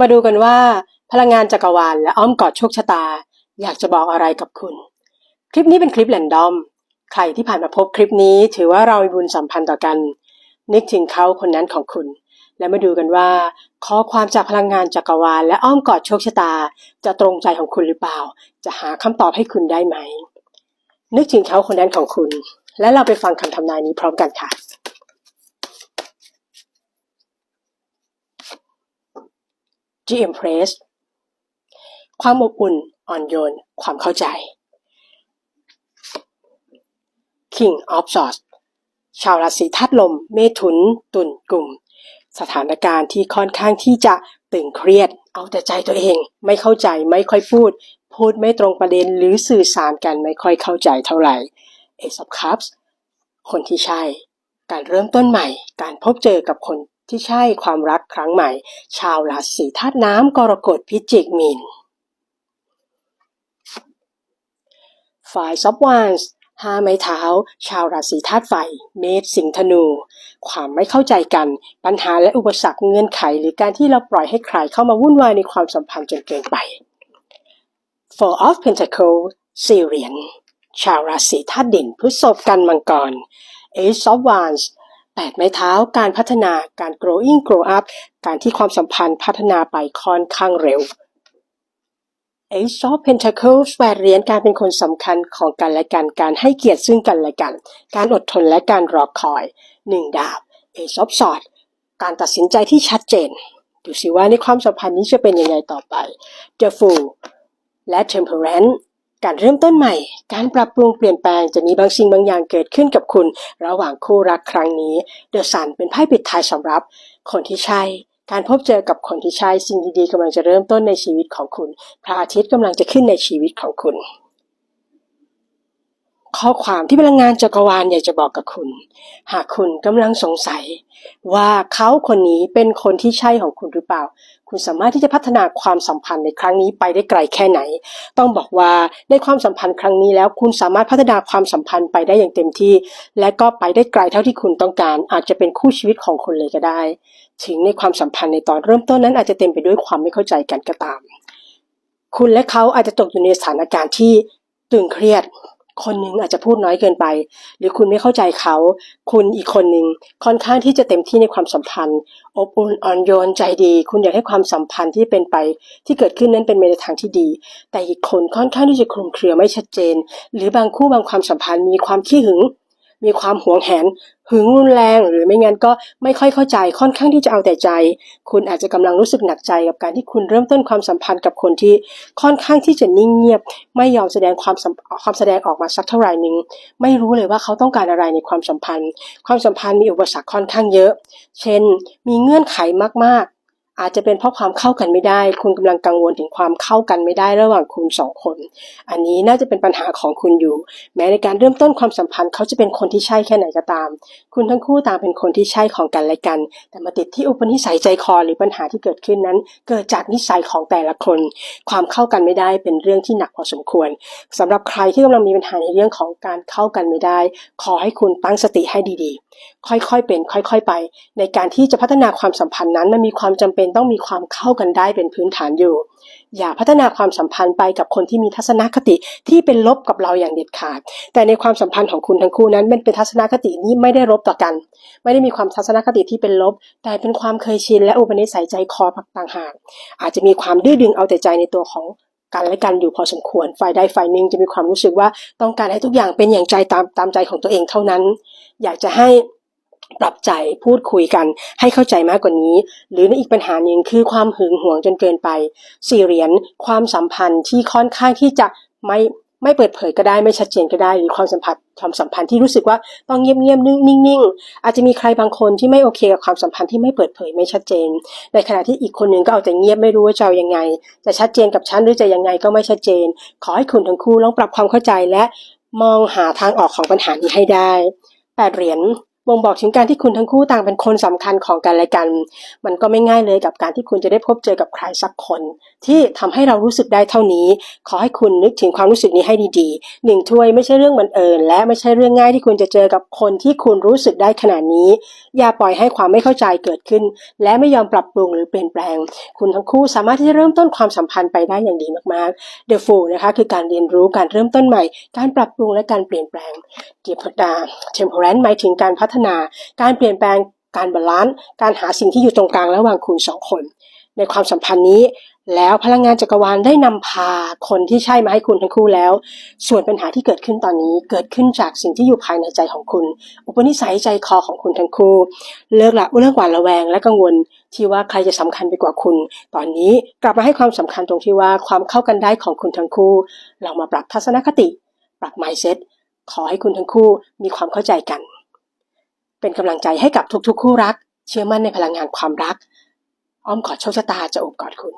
มาดูกันว่า พลังงานจักรวาลและอ้อมกอดโชคชะตา อยากจะบอกอะไรกับคุณ คลิปนี้เป็นคลิปแรนดอม ใครที่ผ่านมาพบคลิปนี้ ถือว่าเรามีบุญสัมพันธ์ต่อกัน นึกถึงเขาคนนั้นของคุณ และมาดูกันว่าข้อความจากพลังงานจักรวาลและอ้อมกอดโชคชะตา จะตรงใจของคุณหรือเปล่า จะหาคำตอบให้คุณได้ไหม นึกถึงเขาคนนั้นของคุณ และเราไปฟังคำทำนายนี้พร้อมกันค่ะ G Empress ความอบอุ่นอ่อนโยน ความเข้าใจ King of Swords ชาวราศีธาตุลม เมถุน ตุลกลุ่ม สถานการณ์ที่ค่อนข้างที่จะตึงเครียด เอาแต่ใจตัวเอง ไม่เข้าใจไม่ค่อยพูด พูดไม่ตรงประเด็นหรือสื่อสารกันไม่ค่อยเข้าใจเท่าไหร่ Ace of Cups คนที่ใช่ การเริ่มต้นใหม่ การพบเจอกับคน ที่ใช่ความรักครั้งใหม่ ชาวราศีธาตุน้ำกรกฎพิจิกมีนฝ่ายซับวานส์ห้าไม้เท้า ชาวราศีธาตุไฟ เมษสิงห์ธนู ความไม่เข้าใจกัน ปัญหาและอุปสรรคเงื่อนไข หรือการที่เราปล่อยให้ใครเข้ามาวุ่นวายในความสัมพันธ์จนเกินไป Four of Pentacles สี่เหรียญชาวราศีธาตุดินพฤษภกันมังกร Ace of Wands แปดไม้เท้า การพัฒนา การ growing grow up การที่ความสัมพันธ์พัฒนาไปค่อนข้างเร็ว Ace of Pentacles แปดเหรียญการเป็นคนสำคัญของกันและกัน การให้เกียรติซึ่งกันและกัน การอดทนและการรอคอยหนึ่งดาบ Ace of Swords การตัดสินใจที่ชัดเจน ดูสิว่าในความสัมพันธ์นี้จะเป็นยังไงต่อไป The Fool และ Temperance การเริ่มต้นใหม่ การปรับปรุงเปลี่ยนแปลงจะมีบางสิ่งบางอย่างเกิดขึ้นกับคุณ ระหว่างคู่รักครั้งนี้ The Sun เป็นไพ่ปิดท้ายสำหรับ คนที่ใช่ การพบเจอกับคนที่ใช่สิ่งดีๆกำลังจะเริ่มต้นในชีวิตของคุณ พระอาทิตย์กำลังจะขึ้นในชีวิตของคุณ ข้อความที่พลังงานจักรวาลอยากจะบอกกับคุณ หากคุณกำลังสงสัย ว่าเขาคนนี้เป็นคนที่ใช่ของคุณ เปล่า คุณสามารถที่จะพัฒนาความสัมพันธ์ในครั้งนี้ไปได้ไกลแค่ไหน ต้องบอกว่าในความสัมพันธ์ครั้งนี้แล้วคุณสามารถพัฒนาความสัมพันธ์ไปได้อย่างเต็มที่ และก็ไปได้ไกลเท่าที่คุณต้องการ อาจจะเป็นคู่ชีวิตของคุณเลยก็ได้ ถึงในความสัมพันธ์ในตอนเริ่มต้นนั้นอาจจะเต็มไปด้วยความไม่เข้าใจกันก็ตาม คุณและเขาอาจจะตกอยู่ในสถานการณ์ที่ตึงเครียด คนหนึ่งอาจจะพูดน้อยเกินไป หรือคุณไม่เข้าใจเขา คุณอีกคนหนึ่งค่อนข้างที่จะเต็มที่ในความสัมพันธ์ อบอุ่นอ่อนโยนใจดี คุณอยากให้ความสัมพันธ์ที่เป็นไปที่เกิดขึ้นนั้นเป็นไปในทางที่ดี แต่อีกคนค่อนข้างที่จะคลุมเครือไม่ชัดเจน หรือบางคู่บางความสัมพันธ์มีความขี้หึง มีความหวงแหน หึงรุนแรง หรือไม่งั้นก็ไม่ค่อยเข้าใจค่อนข้างที่จะเอาแต่ใจ คุณอาจจะกำลังรู้สึกหนักใจกับการที่คุณเริ่มต้นความสัมพันธ์กับคนที่ค่อนข้างที่จะนิ่งเงียบ ไม่ยอมแสดงความความแสดงออกมาสักเท่าไหร่นึงไม่รู้เลยว่าเขาต้องการอะไรในความสัมพันธ์ ความสัมพันธ์มีอุปสรรคค่อนข้างเยอะ เช่น มีเงื่อนไขมากๆ อาจจะเป็นเพราะความเข้ากันไม่ได้ คุณกำลังกังวลถึงความเข้ากันไม่ได้ระหว่างคุณสองคน อันนี้น่าจะเป็นปัญหาของคุณอยู่ แม้ในการเริ่มต้นความสัมพันธ์เขาจะเป็นคนที่ใช่แค่ไหนก็ตาม คุณทั้งคู่ต่างเป็นคนที่ใช่ของกันและกัน แต่มาติดที่อุปนิสัยใจคอหรือปัญหาที่เกิดขึ้นนั้น เกิดจากนิสัยของแต่ละคน ความเข้ากันไม่ได้เป็นเรื่องที่หนักพอสมควรสำหรับใครที่กำลังมีปัญหาในเรื่องของการเข้ากันไม่ได้ ขอให้คุณตั้งสติให้ดีๆ ค่อยๆเป็น ค่อย ๆ ไป ในการที่จะพัฒนาความสัมพันธ์นั้นมันมีความจำเป็นต้องมีความเข้ากันได้เป็นพื้นฐานอยู่ อย่าพัฒนาความสัมพันธ์ไปกับคนที่มีทัศนคติที่เป็นลบกับเราอย่างเด็ดขาด แต่ในความสัมพันธ์ของคุณทั้งคู่นั้นมันเป็นทัศนคตินี้ไม่ได้ลบต่อกัน ไม่ได้มีความทัศนคติที่เป็นลบ แต่เป็นความเคยชินและอุปนิสัยใจคอพักต่างหากอาจจะมีความดื้อดึงเอาแต่ใจในตัวของกันและกันอยู่พอสมควร ฝ่ายใดฝ่ายหนึ่งจะมีความรู้สึกว่าต้องการให้ทุกอย่างเป็นอย่างใจตามตามใจของตัวเองเท่านั้น อยากจะให้ ปรับใจพูดคุยกันให้เข้าใจมากกว่านี้ หรือในอีกปัญหาหนึ่งคือความหึงหวงจนเกินไปสี่เหรียญความสัมพันธ์ที่ค่อนข้างที่จะไม่ไม่เปิดเผยก็ได้ไม่ชัดเจนก็ได้หรือความสัมพันธ์ความสัมพันธ์ที่รู้สึกว่าต้องเงียบเงียบนิ่งนิ่งๆอาจจะมีใครบางคนที่ไม่โอเคกับความสัมพันธ์ที่ไม่เปิดเผยไม่ชัดเจน ในขณะที่อีกคนหนึ่งก็เอาแต่เงียบไม่รู้ว่าจะอายังไง จะชัดเจนกับฉันหรือจะยังไงก็ไม่ชัดเจน ขอให้คุณทั้งคู่ลองปรับความเข้าใจและมองหาทางออกของปัญหานี้ให้ได้แปดเหรียญ บ่งบอกถึงการที่คุณทั้งคู่ต่างเป็นคนสำคัญของกันและกัน มันก็ไม่ง่ายเลยกับการที่คุณจะได้พบเจอกับใครสักคน ที่ทำให้เรารู้สึกได้เท่านี้ ขอให้คุณนึกถึงความรู้สึกนี้ให้ดีๆหนึ่งถ้วยไม่ใช่เรื่องบังเอิญและไม่ใช่เรื่องง่ายที่คุณจะเจอกับคนที่คุณรู้สึกได้ขนาดนี้ อย่าปล่อยให้ความไม่เข้าใจเกิดขึ้น และไม่ยอมปรับปรุงหรือเปลี่ยนแปลง คุณทั้งคู่สามารถที่จะเริ่มต้นความสัมพันธ์ไปได้อย่างดีมากๆ The Fool นะคะคือการเรียนรู้การเริ่มต้นใหม่ การปรับปรุงและการเปลี่ยนแปลงเกียรติดา Temperance หมายถึงการพัฒนา การเปลี่ยนแปลงการบาลานซ์การหาสิ่งที่อยู่ตรงกลางระหว่างคุณสองคน ในความสัมพันธ์นี้ แล้วพลังงานจักรวาลได้นำพาคนที่ใช่มาให้คุณทั้งคู่แล้ว ส่วนปัญหาที่เกิดขึ้นตอนนี้เกิดขึ้นจากสิ่งที่อยู่ภายในใจของคุณ อุปนิสัยใจคอของคุณทั้งคู่ เลิกละเรื่องหวาดระแวงและกังวลที่ว่าใครจะสำคัญไปกว่าคุณ ตอนนี้กลับมาให้ความสำคัญตรงที่ว่าความเข้ากันได้ของคุณทั้งคู่ เรามาปรับทัศนคติ ปรับ mindset ขอให้คุณทั้งคู่มีความเข้าใจกัน เป็นกำลังใจให้กับทุกๆ คู่รัก เชื่อมั่นในพลังงานความรัก อ้อมกอดโชคชะตาจะอบกอดคุณ